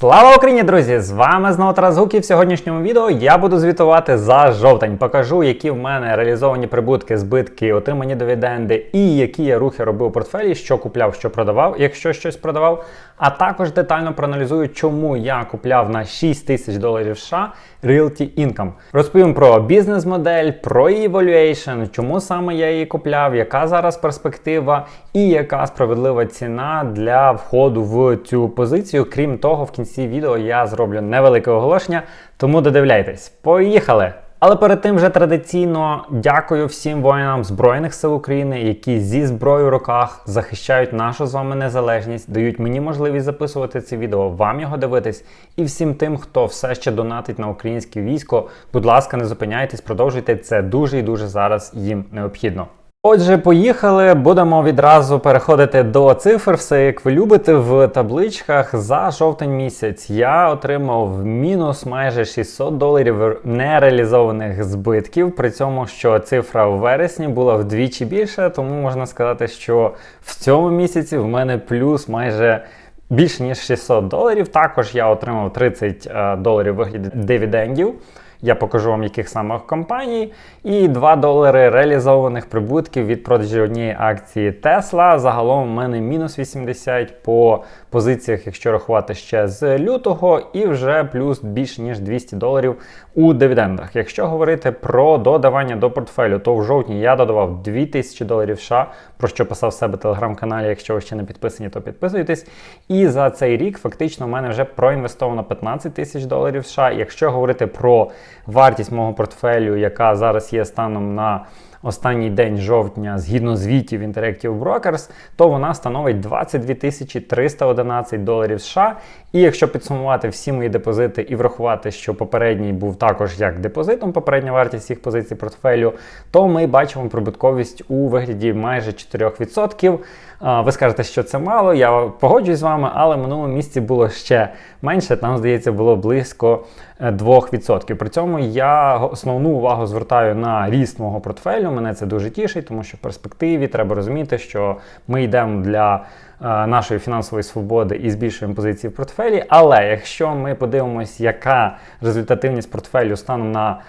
Слава Україні, друзі! З вами знову Тарас і в сьогоднішньому відео я буду звітувати за жовтень. Покажу, які в мене реалізовані прибутки, збитки, отримані дивіденди і які я рухи робив у портфелі, що купляв, що продавав, якщо щось продавав. А також детально проаналізую, чому я купляв на 6 тисяч доларів США Realty Income. Розповім про бізнес-модель, про її valuation, чому саме я її купляв, яка зараз перспектива і яка справедлива ціна для входу в цю позицію. Крім того, в кінці відео я зроблю невелике оголошення, тому додивляйтесь. Поїхали! Але перед тим вже традиційно дякую всім воїнам Збройних сил України, які зі зброєю в руках захищають нашу з вами незалежність, дають мені можливість записувати це відео, вам його дивитись, і всім тим, хто все ще донатить на українське військо. Будь ласка, не зупиняйтесь, продовжуйте це дуже і дуже зараз їм необхідно. Отже, поїхали. Будемо відразу переходити до цифр. Все як ви любите в табличках за жовтень місяць. Я отримав мінус майже 600 доларів нереалізованих збитків. При цьому, що цифра в вересні була вдвічі більше, тому можна сказати, що в цьому місяці в мене плюс майже. Більше ніж 600 доларів. Також я отримав 30 е, доларів вигляді дивідендів. Я покажу вам, яких саме компаній. І 2 долари реалізованих прибутків від продажі однієї акції Tesla. Загалом у мене мінус 80 по позиціях, якщо рахувати ще з лютого, і вже плюс більше ніж 200 доларів у дивідендах. Якщо говорити про додавання до портфелю, то в жовтні я додавав 2000 доларів США, про що писав себе телеграм-каналі. Якщо ви ще не підписані, то підписуйтесь. І за цей рік фактично в мене вже проінвестовано 15 тисяч доларів США. Якщо говорити про вартість мого портфелю, яка зараз є станом на останній день жовтня, згідно звітів Interactive Brokers, то вона становить 22 311 доларів США. І якщо підсумувати всі мої депозити і врахувати, що попередній був також як депозитом, попередня вартість їх позицій портфелю, то ми бачимо прибутковість у вигляді майже 4%. Ви скажете, що це мало, я погоджуюсь з вами, але в минулому місці було ще менше, там, здається, було близько 2%. Е, При цьому я основну увагу звертаю на ріст мого портфелю. Мене це дуже тішить, тому що в перспективі треба розуміти, що ми йдемо для е, нашої фінансової свободи і збільшуємо позиції в портфелі. Але якщо ми подивимось, яка результативність портфелю станом на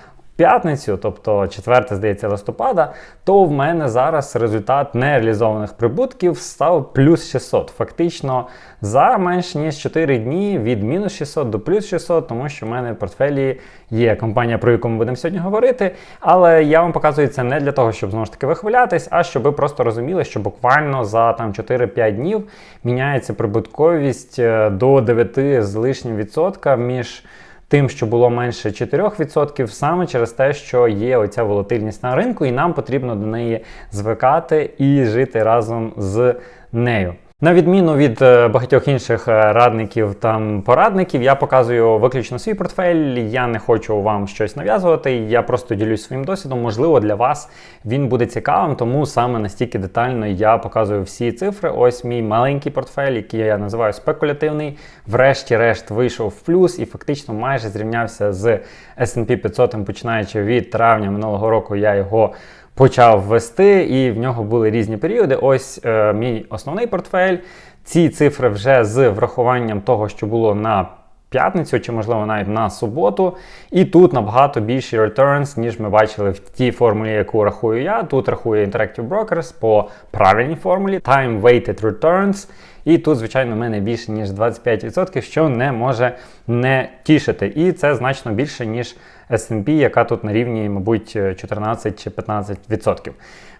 п'ятницю, тобто 4, здається, листопада, то в мене зараз результат нереалізованих прибутків став плюс 600. Фактично за менш ніж 4 дні від мінус 600 до плюс 600, тому що в мене в портфелі є компанія, про яку ми будемо сьогодні говорити. Але я вам показую це не для того, щоб знову ж таки вихвалятись, а щоб ви просто розуміли, що буквально за там 4-5 днів міняється прибутковість е, до 9 з лишнім відсотка між тим, що було менше 4%, саме через те, що є оця волатильність на ринку, і нам потрібно до неї звикати і жити разом з нею. На відміну від е, багатьох інших е, радників та порадників, я показую виключно свій портфель. Я не хочу вам щось нав'язувати. Я просто ділюсь своїм досвідом. Можливо, для вас він буде цікавим, тому саме настільки детально я показую всі цифри. Ось мій маленький портфель, який я називаю спекулятивний. Врешті-решт вийшов в плюс і фактично майже зрівнявся з SP 500, починаючи від травня минулого року. Я його почав вести, і в нього були різні періоди. Ось е, мій основний портфель. Ці цифри вже з врахуванням того, що було на п'ятницю, чи, можливо, навіть на суботу. І тут набагато більші returns, ніж ми бачили в тій формулі, яку рахую я. Тут рахує Interactive Brokers по правильній формулі Time Weighted Returns. І тут, звичайно, в мене більше, ніж 25%, що не може не тішити. І це значно більше, ніж S&P, яка тут на рівні, мабуть, 14 чи 15%.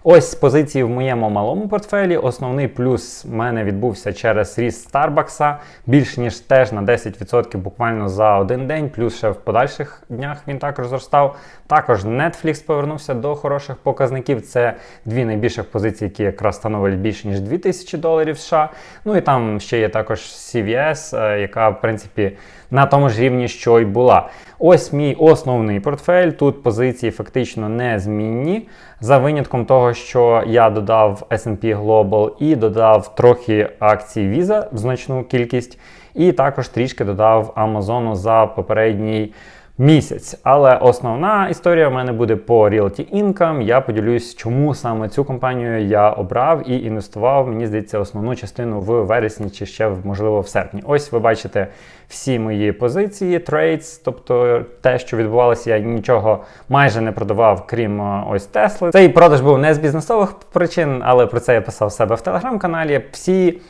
Ось позиції в моєму малому портфелі. Основний плюс в мене відбувся через ріст Старбакса, більш ніж теж на 10% буквально за один день, плюс ще в подальших днях він також зростав. Також Netflix повернувся до хороших показників. Це дві найбільших позиції, які якраз становлять більше ніж 2000 доларів США. Ну і там ще є також CVS, е, яка, в принципі, на тому ж рівні, що й була. Ось мій основний портфель. Тут позиції фактично незмінні. За винятком того, що я додав SP Global і додав трохи акцій Visa, значну кількість, і також трішки додав Amazon за попередній місяць. Але основна історія в мене буде по Realty Income. Я поділюсь, чому саме цю компанію я обрав і інвестував. Мені здається, основну частину в вересні чи ще можливо в серпні. Ось ви бачите всі мої позиції, трейдс, тобто те, що відбувалося, я нічого майже не продавав, крім е, ось Тесли. Цей продаж був не з бізнесових причин, але про це я писав себе в телеграм-каналі. Всі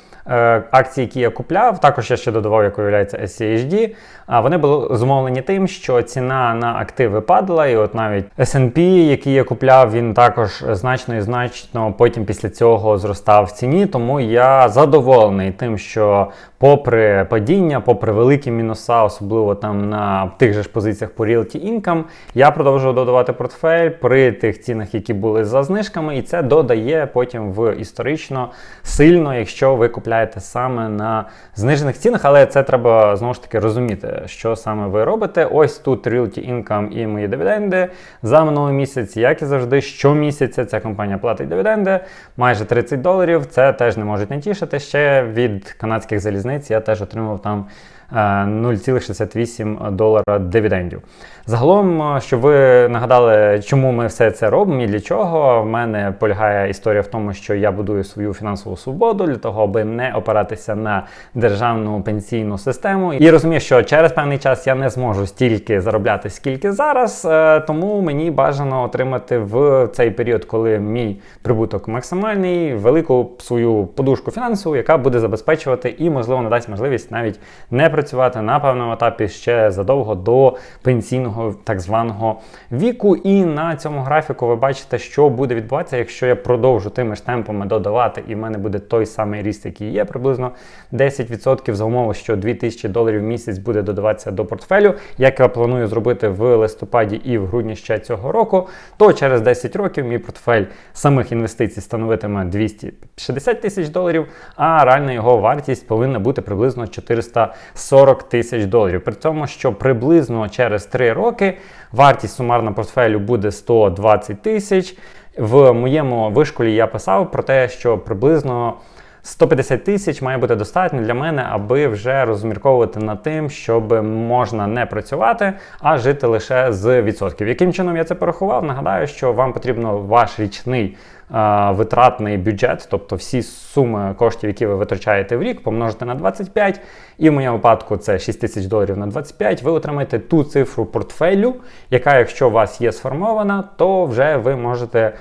акції, які я купляв, також я ще додавав, як виявляється, SCHD, а вони були зумовлені тим, що ціна на активи падала, і от навіть S&P, який я купляв, він також значно і значно потім після цього зростав в ціні. Тому я задоволений тим, що попри падіння, попри великі мінуса, особливо там на тих же ж позиціях по Realty Income, я продовжував додавати портфель при тих цінах, які були за знижками, і це додає потім в історично сильно, якщо ви купляєте купляєте саме на знижених цінах, але це треба знову ж таки розуміти, що саме ви робите. Ось тут Realty Income і мої дивіденди за минулий місяць, як і завжди, щомісяця ця компанія платить дивіденди, майже 30 доларів. Це теж не можуть не тішити. Ще від канадських залізниць я теж отримав там. 0,68 долара дивідендів. Загалом, щоб ви нагадали, чому ми все це робимо і для чого, в мене полягає історія в тому, що я будую свою фінансову свободу для того, аби не опиратися на державну пенсійну систему. І розумію, що через певний час я не зможу стільки заробляти, скільки зараз, е, тому мені бажано отримати в цей період, коли мій прибуток максимальний, велику свою подушку фінансову, яка буде забезпечувати і, можливо, надасть можливість навіть не працювати працювати на певному етапі ще задовго до пенсійного так званого віку. І на цьому графіку ви бачите, що буде відбуватися, якщо я продовжу тими ж темпами додавати, і в мене буде той самий ріст, який є, приблизно 10% за умови, що 2000 доларів в місяць буде додаватися до портфелю, як я планую зробити в листопаді і в грудні ще цього року, то через 10 років мій портфель самих інвестицій становитиме 260 тисяч доларів, а реальна його вартість повинна бути приблизно 440 40 тисяч доларів. При тому, що приблизно через 3 роки вартість сумарна портфелю буде 120 тисяч. В моєму вишколі я писав про те, що приблизно 150 тисяч має бути достатньо для мене, аби вже розмірковувати над тим, щоб можна не працювати, а жити лише з відсотків. Яким чином я це порахував? Нагадаю, що вам потрібно ваш річний витратний бюджет, тобто всі суми коштів, які ви витрачаєте в рік, помножити на 25, і в моєму випадку це 6 тисяч доларів на 25, ви отримаєте ту цифру портфелю, яка, якщо у вас є сформована, то вже ви можете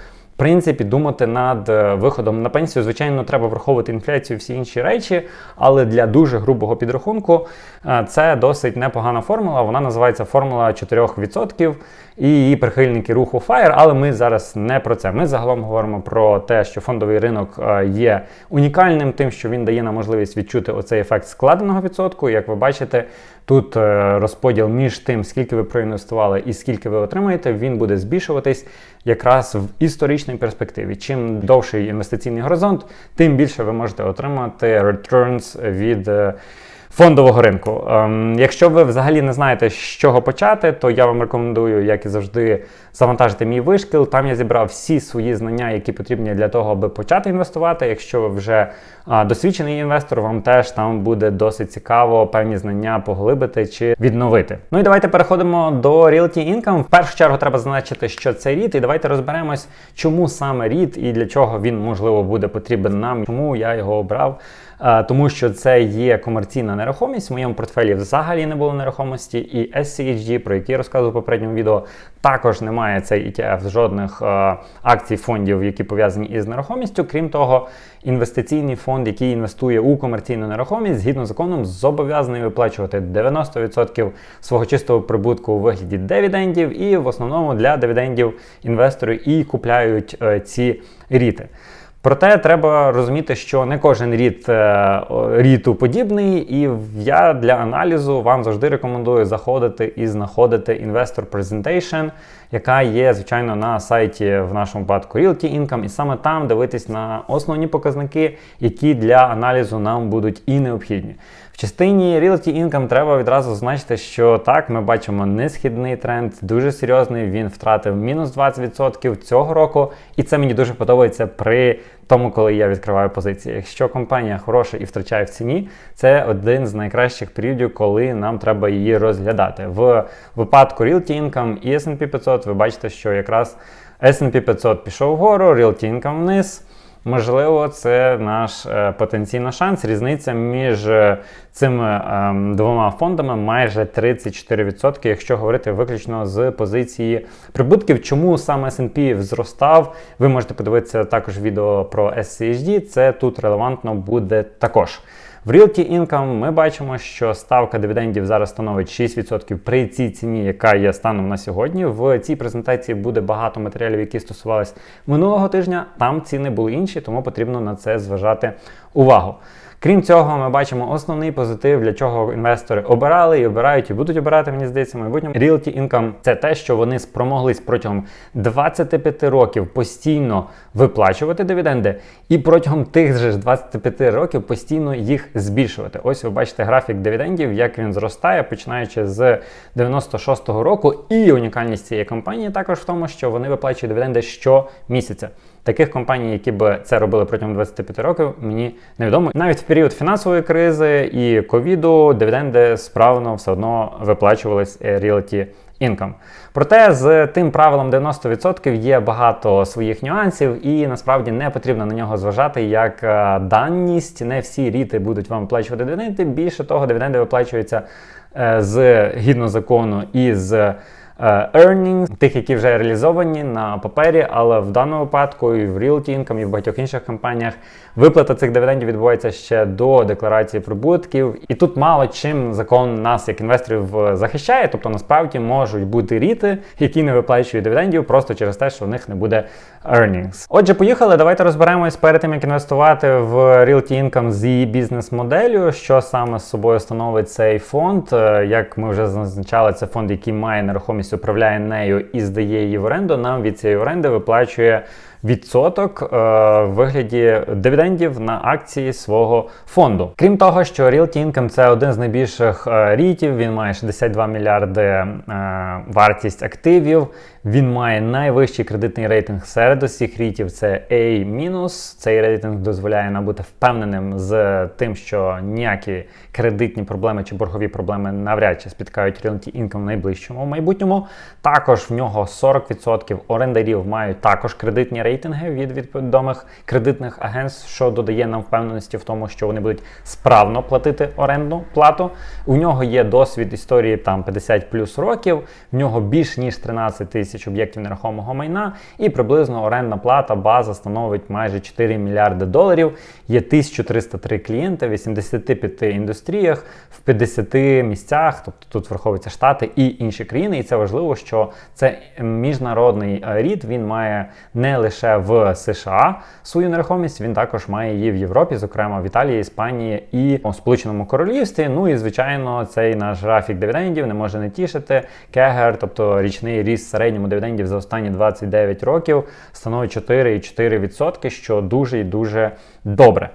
принципі, думати над е, виходом на пенсію, звичайно, треба враховувати інфляцію, всі інші речі, але для дуже грубого підрахунку е, це досить непогана формула. Вона називається формула 4% і її прихильники руху FIRE, але ми зараз не про це. Ми загалом говоримо про те, що фондовий ринок е, є унікальним, тим, що він дає нам можливість відчути оцей ефект складеного відсотку. Як ви бачите, тут розподіл між тим, скільки ви проінвестували і скільки ви отримаєте, він буде збільшуватись якраз в історичній перспективі. Чим довший інвестиційний горизонт, тим більше ви можете отримати returns від е, фондового ринку. Ем, якщо ви взагалі не знаєте, з чого почати, то я вам рекомендую, як і завжди, завантажити мій вишкіл. Там я зібрав всі свої знання, які потрібні для того, аби почати інвестувати. Якщо ви вже досвідчений інвестор, вам теж там буде досить цікаво певні знання поглибити чи відновити. Ну і давайте переходимо до Realty Income. В першу чергу треба зазначити, що це REIT, і давайте розберемось, чому саме REIT і для чого він можливо буде потрібен нам, чому я його обрав тому що це є комерційна нерухомість. В моєму портфелі взагалі не було нерухомості, і SCHG, про який я розказував в попередньому відео, також немає цей ETF жодних акцій фондів, які пов'язані із нерухомістю. Крім того, інвестиційний фонд, який інвестує у комерційну нерухомість, згідно з законом, зобов'язаний виплачувати 90% свого чистого прибутку у вигляді дивідендів, і в основному для дивідендів інвестори і купляють е, ці ріти. Проте треба розуміти, що не кожен рід е, ріту подібний, і я для аналізу вам завжди рекомендую заходити і знаходити Investor Presentation, яка є, звичайно, на сайті в нашому випадку Realty Income, і саме там дивитись на основні показники, які для аналізу нам будуть і необхідні В частині Realty Income треба відразу зазначити, що так, ми бачимо несхідний тренд, дуже серйозний. Він втратив мінус 20% цього року, і це мені дуже подобається при тому, коли я відкриваю позиції. Якщо компанія хороша і втрачає в ціні, це один з найкращих періодів, коли нам треба її розглядати. В випадку Realty Income і S&P 500 ви бачите, що якраз S&P 500 пішов вгору, Realty Income вниз. Можливо, це наш е, потенційний шанс. Різниця між е, цими е, двома фондами майже 34%, якщо говорити виключно з позиції прибутків. Чому саме S&P зростав? Ви можете подивитися також відео про SCHD, Це тут релевантно буде також. В Realty Income ми бачимо, що ставка дивідендів зараз становить 6% при цій ціні, яка є станом на сьогодні. В цій презентації буде багато матеріалів, які стосувалися минулого тижня. Там ціни були інші, тому потрібно на це зважати увагу. Крім цього, ми бачимо основний позитив, для чого інвестори обирали і обирають, і будуть обирати, мені здається, в майбутньому. Realty Income – це те, що вони спромоглись протягом 25 років постійно виплачувати дивіденди, і протягом тих же 25 років постійно їх збільшувати. Ось ви бачите графік дивідендів, як він зростає, починаючи з 96-го року. І унікальність цієї компанії також в тому, що вони виплачують дивіденди щомісяця. Таких компаній, які б це робили протягом 25 років, мені невідомо. Навіть в період фінансової кризи і ковіду дивіденди справно все одно виплачувались е, Realty Income. Проте з тим правилом 90% є багато своїх нюансів, і насправді не потрібно на нього зважати як е, даність. Не всі ріти будуть вам виплачувати дивіденди. Більше того, дивіденди виплачуються е, з гідно закону і з earnings, тих, які вже реалізовані на папері, але в даному випадку і в Realty Income, і в багатьох інших компаніях виплата цих дивідендів відбувається ще до декларації прибутків. І тут мало чим закон нас, як інвесторів, е, захищає. Тобто насправді можуть бути ріти, які не виплачують дивідендів просто через те, що в них не буде earnings. Отже, поїхали. Давайте розберемось перед тим, як інвестувати в Realty Income з її бізнес-моделлю, що саме з собою становить цей фонд. Е, як ми вже зазначали, це фонд, який має нерухомість управляє нею і здає її в оренду, нам від цієї оренди виплачує відсоток е, в вигляді дивідендів на акції свого фонду. Крім того, що Realty Income – це один з найбільших е, рітів. Він має 62 мільярди е, вартість активів. Він має найвищий кредитний рейтинг серед усіх рітів. Це A-. Цей рейтинг дозволяє нам бути впевненим з тим, що ніякі кредитні проблеми чи боргові проблеми навряд чи спіткають Realty Income в найближчому майбутньому. Також в нього 40% орендарів мають також кредитні рейтинги від відомих кредитних агентств, що додає нам впевненості в тому, що вони будуть справно платити орендну плату. У нього є досвід історії там 50 плюс років, в нього більш ніж 13 тисяч об'єктів нерухомого майна, і приблизно орендна плата база становить майже 4 мільярди доларів. Є 1303 клієнти в 85 індустріях, в 50 місцях, тобто тут враховуються штати і інші країни. І це важливо, що це міжнародний е, рід, він має не лише в США свою нерухомість, він також має її в Європі, зокрема в Італії, Іспанії і у Сполученому Королівстві. Ну і звичайно, цей наш графік дивідендів не може не тішити. Кегер, тобто річний ріст середньому дивідендів за останні 29 років, становить 4,4%, що дуже і дуже добре.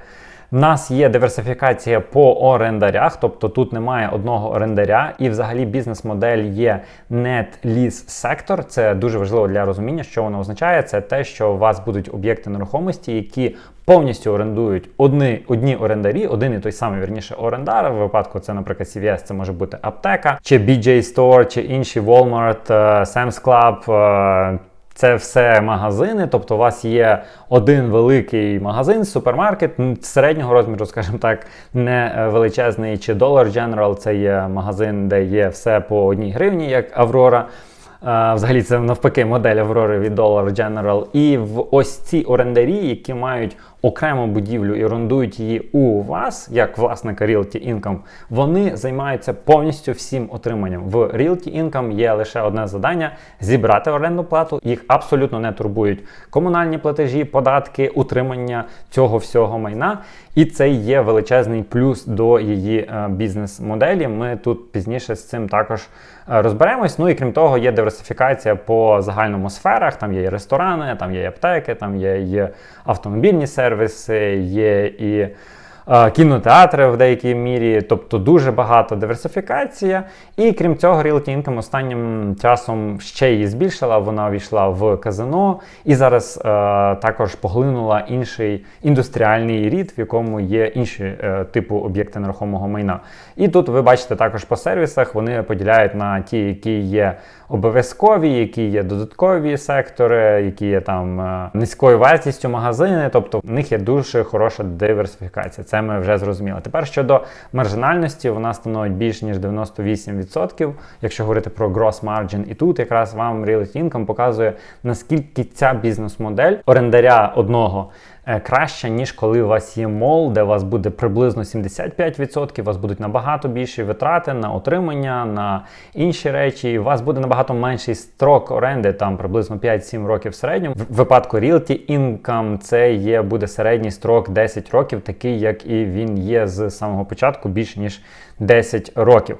У нас є диверсифікація по орендарях, тобто тут немає одного орендаря, і взагалі бізнес-модель є net lease сектор. Це дуже важливо для розуміння, що воно означає. Це те, що у вас будуть об'єкти нерухомості, які повністю орендують одні одні орендарі, один і той самий вірніше орендар. В випадку це, наприклад, CVS, це може бути аптека, чи BJ Store, чи інші Walmart, е, Sam's Club, е, це все магазини, тобто у вас є один великий магазин, супермаркет середнього розміру, скажімо так, не е, величезний чи Dollar General, це є магазин, де є все по одній гривні, як Аврора. Взагалі, це навпаки модель Аврори від Dollar General. І в ось ці орендарі, які мають окрему будівлю і орендують її у вас, як власника Realty Income, вони займаються повністю всім отриманням. В Realty Income є лише одне завдання зібрати орендну плату. Їх абсолютно не турбують комунальні платежі, податки, утримання цього всього майна. І це є величезний плюс до її е, бізнес-моделі. Ми тут пізніше з цим також е, розберемось. Ну і крім того, є диверсифікація по загальному сферах. Там є і ресторани, там є аптеки, там є і автомобільні сервіси, є і е, кінотеатри в деякій мірі, тобто дуже багато диверсифікація. І крім цього, Realty Income останнім часом ще її збільшила. Вона війшла в казино і зараз е, також поглинула інший індустріальний рід, в якому є інші е, типу об'єкти нерухомого майна. І тут ви бачите також по сервісах, вони поділяють на ті, які є обов'язкові, які є додаткові сектори, які є там е, низькою вартістю магазини. Тобто в них є дуже хороша диверсифікація. Це ми вже зрозуміли. Тепер щодо маржинальності, вона становить більш ніж 98%, якщо говорити про gross margin. І тут якраз вам Realty Income показує наскільки ця бізнес-модель орендаря одного. Е, Краще, ніж коли у вас є мол, де у вас буде приблизно 75%, у вас будуть набагато більші витрати на отримання, на інші речі. У вас буде набагато менший строк оренди, там приблизно 5-7 років в середньому. В випадку Realty Income це є буде середній строк 10 років, такий як і він є з самого початку, більше ніж 10 років.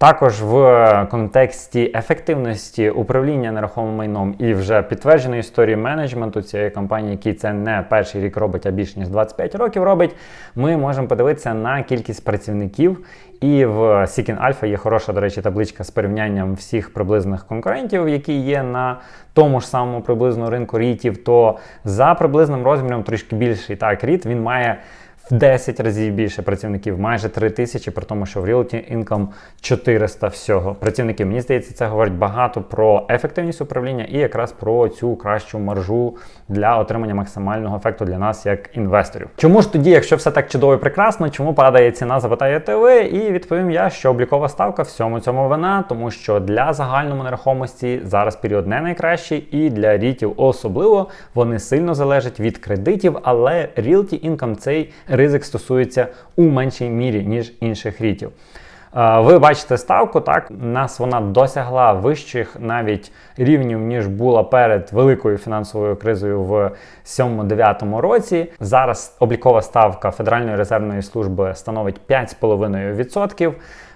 Також в контексті ефективності управління нерухомим майном і вже підтвердженої історії менеджменту цієї компанії, який це не перший рік робить, а більше ніж 25 років робить, ми можемо подивитися на кількість працівників. І в Seeking Alpha є хороша, до речі, табличка з порівнянням всіх приблизних конкурентів, які є на тому ж самому приблизно ринку рітів. То за приблизним розміром трішки більший так ріт він має в 10 разів більше працівників, майже 3 тисячі, при тому, що в Realty Income 400 всього працівників. Мені здається, це говорить багато про ефективність управління і якраз про цю кращу маржу для отримання максимального ефекту для нас як інвесторів. Чому ж тоді, якщо все так чудово і прекрасно, чому падає ціна, запитаєте ви? І відповім я, що облікова ставка всьому цьому вина, тому що для загальної нерухомості зараз період не найкращий, і для рітів особливо вони сильно залежать від кредитів, але Realty Income цей ризик стосується у меншій мірі, ніж інших рітів. Ви бачите ставку, так нас вона досягла вищих навіть рівнів, ніж була перед великою фінансовою кризою в 7-9 році. Зараз облікова ставка Федеральної резервної служби становить 5,5%.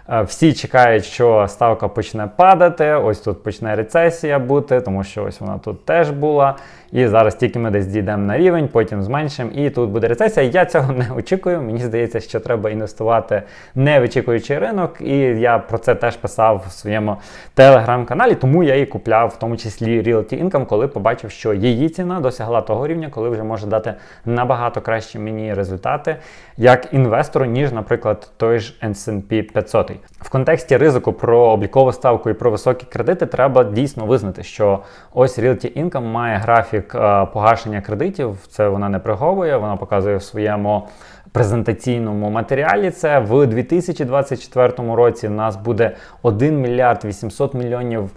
Е, Всі чекають, що ставка почне падати. Ось тут почне рецесія бути, тому що ось вона тут теж була. І зараз тільки ми десь дійдемо на рівень, потім зменшимо, і тут буде рецесія. Я цього не очікую. Мені здається, що треба інвестувати не вичікуючи ринок. І я про це теж писав в своєму телеграм-каналі, тому я і купляв, в тому числі Realty Income, коли побачив, що її ціна досягла того рівня, коли вже може дати набагато кращі мені результати як інвестору, ніж, наприклад, той ж S&P 500. В контексті ризику про облікову ставку і про високі кредити треба дійсно визнати, що ось Realty Income має графік е, погашення кредитів. Це вона не приховує, вона показує в своєму презентаційному матеріалі. Це в 2024 році. У нас буде 1 мільярд 800 мільйонів.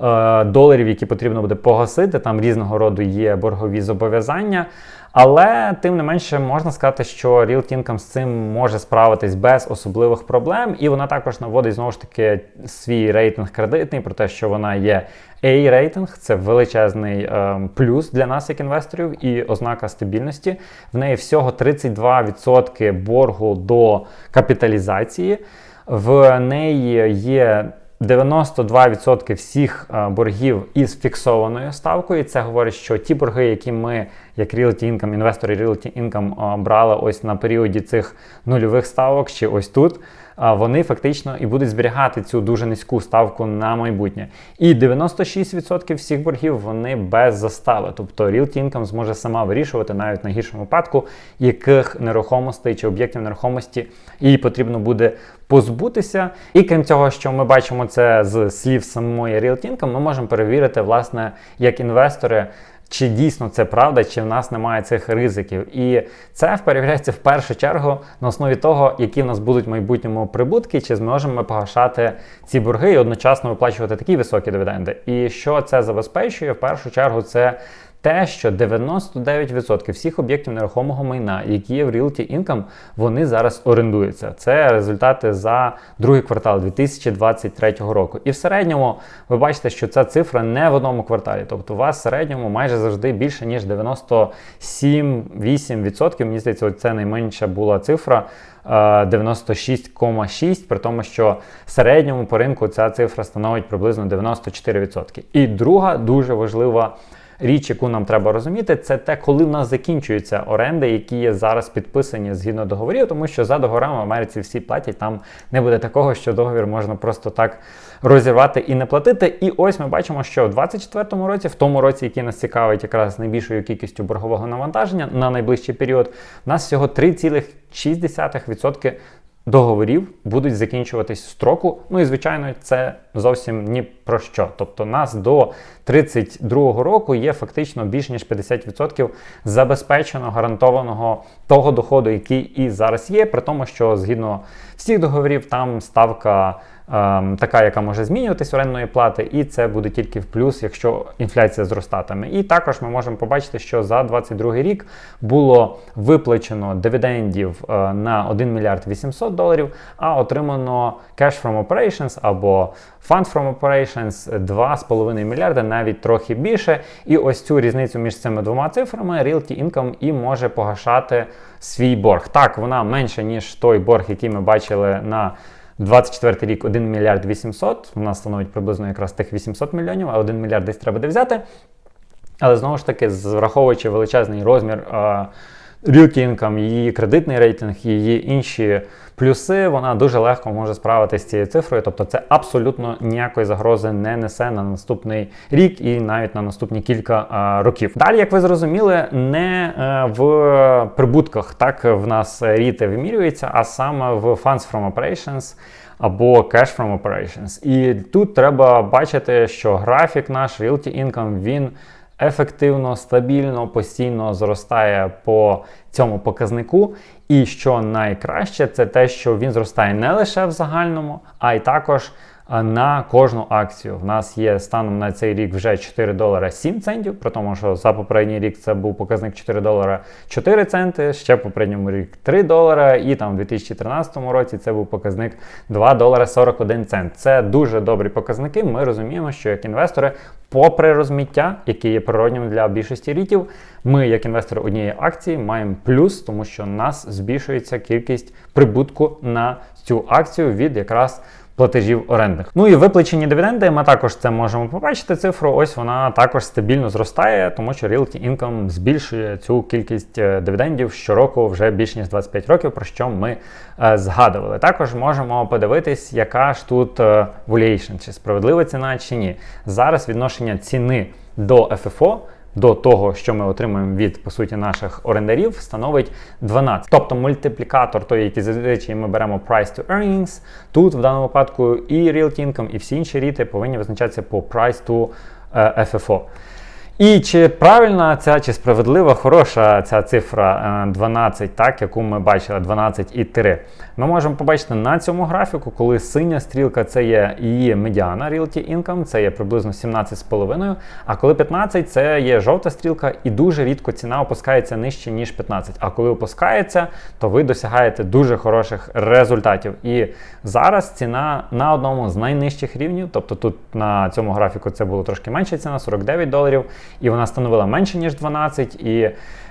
Е, Доларів, які потрібно буде погасити, там різного роду є боргові зобов'язання. Але тим не менше можна сказати, що Realty Income з цим може справитись без особливих проблем, і вона також наводить знову ж таки свій рейтинг кредитний про те, що вона є A-рейтинг, це величезний е, плюс для нас, як інвесторів, і ознака стабільності. В неї всього 32% боргу до капіталізації. В неї є 92% всіх е, боргів із фіксованою ставкою. Це говорить, що ті борги, які ми, як Realty Income, інвестори Realty Income, е, брали ось на періоді цих нульових ставок, чи ось тут, вони фактично і будуть зберігати цю дуже низьку ставку на майбутнє. І 96% всіх боргів вони без застави. Тобто Realty Income зможе сама вирішувати навіть на гіршому випадку, яких нерухомостей чи об'єктів нерухомості їй потрібно буде позбутися. І крім цього, що ми бачимо це з слів самої Realty Income, ми можемо перевірити, власне, як інвестори. Чи дійсно це правда, чи в нас немає цих ризиків? І це перевіряється в першу чергу на основі того, які в нас будуть в майбутньому прибутки, чи зможемо ми погашати ці борги і одночасно виплачувати такі високі дивіденди. І що це забезпечує? В першу чергу це те, що 99% всіх об'єктів нерухомого майна, які є в Realty Income, вони зараз орендуються. Це результати за другий квартал 2023 року. І в середньому ви бачите, що ця цифра не в одному кварталі. Тобто у вас в середньому майже завжди більше, ніж 97-8%. Мені здається, це найменша була цифра. е, 96,6, при тому, що в середньому по ринку ця цифра становить приблизно 94%. І друга дуже важлива річ, яку нам треба розуміти, це те, коли в нас закінчуються оренди, які є зараз підписані згідно договорів, тому що за договорами в Америці всі платять. Там не буде такого, що договір можна просто так розірвати і не платити. І ось ми бачимо, що в 2024 році, в тому році, який нас цікавить, якраз найбільшою кількістю боргового навантаження на найближчий період, у нас всього 3,6% договорів будуть закінчуватись строку. Ну і звичайно, це зовсім ні про що. Тобто, нас до 32 року є фактично більш ніж 50% забезпечено гарантованого того доходу, який і зараз є, при тому, що згідно всіх договорів там ставка. Ем, така, яка може змінюватись орендної плати, і це буде тільки в плюс, якщо інфляція зростатиме. І також ми можемо побачити, що за 2022 рік було виплачено дивідендів е, на 1 мільярд 800 доларів, а отримано cash from operations або fund from operations 2,5 мільярда, навіть трохи більше. І ось цю різницю між цими двома цифрами Realty Income і може погашати свій борг. Так, вона менша, ніж той борг, який ми бачили на 24 рік 1 мільярд 800, у нас становить приблизно якраз тих 800 мільйонів, а 1 мільярд десь треба де взяти. Але знову ж таки, враховуючи величезний розмір Realty Income, її кредитний рейтинг, її інші плюси, вона дуже легко може справитися з цією цифрою. Тобто це абсолютно ніякої загрози не несе на наступний рік і навіть на наступні кілька а, років. Далі, як ви зрозуміли, не е, в прибутках так в нас ріти вимірюється, а саме в Funds from Operations. Або Cash from Operations. І тут треба бачити, що графік наш Realty Income, він ефективно, стабільно, постійно зростає по цьому показнику. І що найкраще, це те, що він зростає не лише в загальному, а й також на кожну акцію. В нас є станом на цей рік вже 4 долара 7 центів, при тому, що за попередній рік це був показник 4 долара 4 центи, ще попередньому рік 3 долара, і там в 2013 році це був показник 2 долара 41 цент. Це дуже добрі показники. Ми розуміємо, що як інвестори, попри розміття, яке є природнім для більшості рітів, ми, як інвестори однієї акції, маємо плюс, тому що у нас збільшується кількість прибутку на цю акцію від якраз платежів орендних. Ну і виплачені дивіденди, ми також це можемо побачити. Цифру, ось вона також стабільно зростає, тому що Realty Income збільшує цю кількість е, дивідендів щороку вже більш ніж 25 років, про що ми е, згадували. Також можемо подивитись, яка ж тут е, valuation, чи справедлива ціна, чи ні. Зараз відношення ціни до FFO до того, що ми отримуємо від по суті наших орендарів, становить 12. Тобто мультиплікатор, той, який зазвичай ми беремо price to earnings, тут в даному випадку і Realty Income, і всі інші ріти повинні визначатися по price to е, FFO. І чи правильна ця, чи справедлива, хороша ця цифра 12, е, так, яку ми бачили, 12 і 3. Ми можемо побачити на цьому графіку, коли синя стрілка це є її медіана Realty Income, це є приблизно 17,5, а коли 15 це є жовта стрілка, і дуже рідко ціна опускається нижче, ніж 15. А коли опускається, то ви досягаєте дуже хороших результатів. І зараз ціна на одному з найнижчих рівнів, тобто тут на цьому графіку це було трошки менше ціна, 49 доларів і вона становила менше, ніж 12, і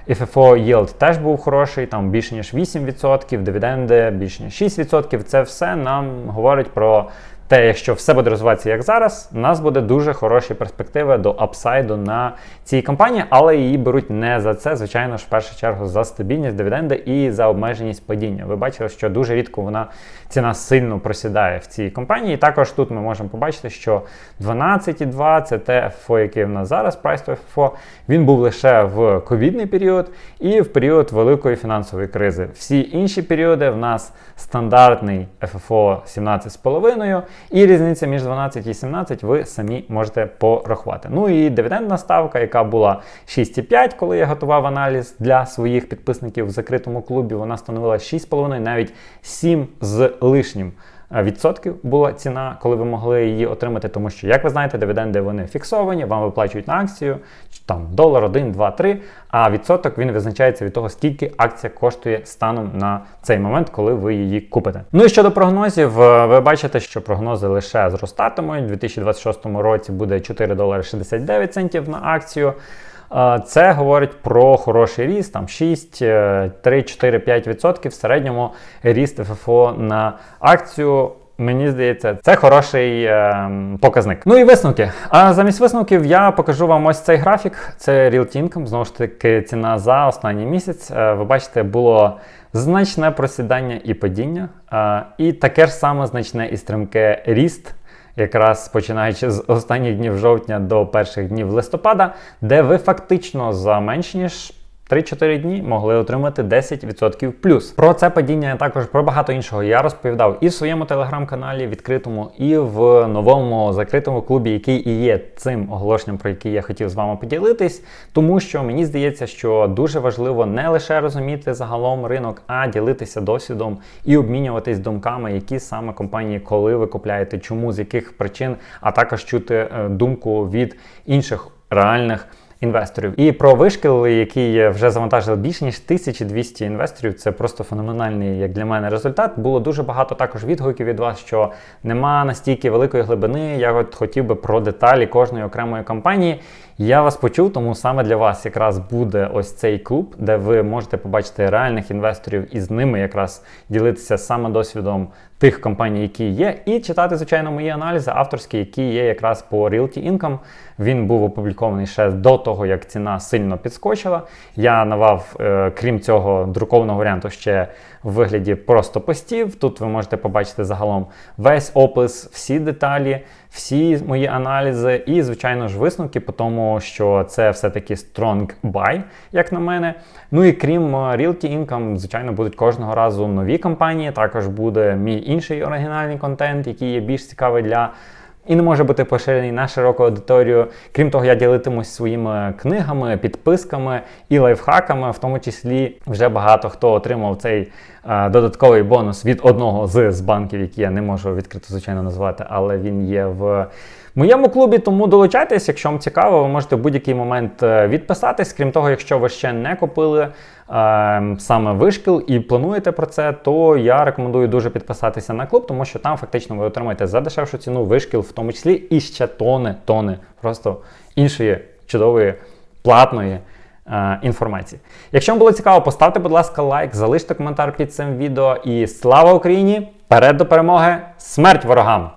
FFO Yield теж був хороший, там більше ніж 8%, дивіденди більше ніж 6%. Це все нам говорить про те, якщо все буде розвиватися як зараз, у нас буде дуже хороші перспективи до апсайду на цій компанії, але її беруть не за це, звичайно ж, в першу чергу за стабільність дивіденди і за обмеженість падіння. Ви бачили, що дуже рідко вона ціна сильно просідає в цій компанії. І також тут ми можемо побачити, що 12,2 це те FFO, яке в нас зараз, Price to FFO, він був лише в ковідний період і в період великої фінансової кризи. Всі інші періоди в нас стандартний FFO 17,5. І різниця між 12 і 17 ви самі можете порахувати. Ну і дивідендна ставка, яка була 6,5, коли я готував аналіз для своїх підписників в закритому клубі, вона становила 6,5, навіть 7 з лишнім. Е, відсотків була ціна, коли ви могли її отримати, тому що, як ви знаєте, дивіденди вони фіксовані, вам виплачують на акцію там долар, один, два, три. А відсоток він визначається від того, скільки акція коштує станом на цей момент, коли ви її купите. Ну і щодо прогнозів, е, ви бачите, що прогнози лише зростатимуть. У 2026 році буде 4 долари 69 центів на акцію. Це говорить про хороший ріст, там 6, 3, 4, 5% в середньому ріст ФФО на акцію. Мені здається, це хороший е, показник. Ну і висновки. А замість висновків я покажу вам ось цей графік. Це Realty Income. Знову ж таки, ціна за останній місяць. Е, ви бачите, було значне просідання і падіння, е, і таке ж саме значне і стрімке ріст. Якраз починаючи з останніх днів жовтня до перших днів листопада, де ви фактично за менш ніж 3-4 дні могли отримати 10% плюс. Про це падіння, також про багато іншого я розповідав і в своєму телеграм-каналі відкритому, і в новому закритому клубі, який і є цим оголошенням, про який я хотів з вами поділитись. Тому що мені здається, що дуже важливо не лише розуміти загалом ринок, а ділитися досвідом і обмінюватись думками, які саме компанії, коли ви купляєте, чому, з яких причин, а також чути е, думку від інших реальних інвесторів. І про вишкіл, який вже завантажили більше ніж 1200 інвесторів. Це просто феноменальний, як для мене, результат. Було дуже багато також відгуків від вас, що нема настільки великої глибини. Я от хотів би про деталі кожної окремої компанії. Я вас почув, тому саме для вас якраз буде ось цей клуб, де ви можете побачити реальних інвесторів і з ними якраз ділитися саме досвідом тих компаній, які є, і читати, звичайно, мої аналізи авторські, які є якраз по Realty Income. Він був опублікований ще до того, як ціна сильно підскочила. Я навав, е, крім цього, друкованого варіанту ще в вигляді просто постів. Тут ви можете побачити загалом весь опис, всі деталі, всі мої аналізи, і, звичайно ж, висновки, по тому, що це все-таки strong buy, як на мене. Ну і крім е, Realty Income, звичайно, будуть кожного разу нові компанії. Також буде мій інший оригінальний контент, який є більш цікавий для. І не може бути поширений на широку аудиторію. Крім того, я ділитимусь своїми книгами, підписками і лайфхаками. В тому числі вже багато хто отримав цей е, додатковий бонус від одного з, з банків, які я не можу відкрито звичайно назвати, але він є в моєму клубі. Тому долучайтесь, якщо вам цікаво, ви можете в будь-який момент е, відписатись. Крім того, якщо ви ще не купили е, саме вишкіл і плануєте про це, то я рекомендую дуже підписатися на клуб, тому що там фактично ви отримаєте за дешевшу ціну вишкіл, в тому числі і ще тони, тони просто іншої чудової платної. е, Інформації. Якщо вам було цікаво, поставте, будь ласка, лайк, залиште коментар під цим відео і слава Україні! Вперед до перемоги! Смерть ворогам!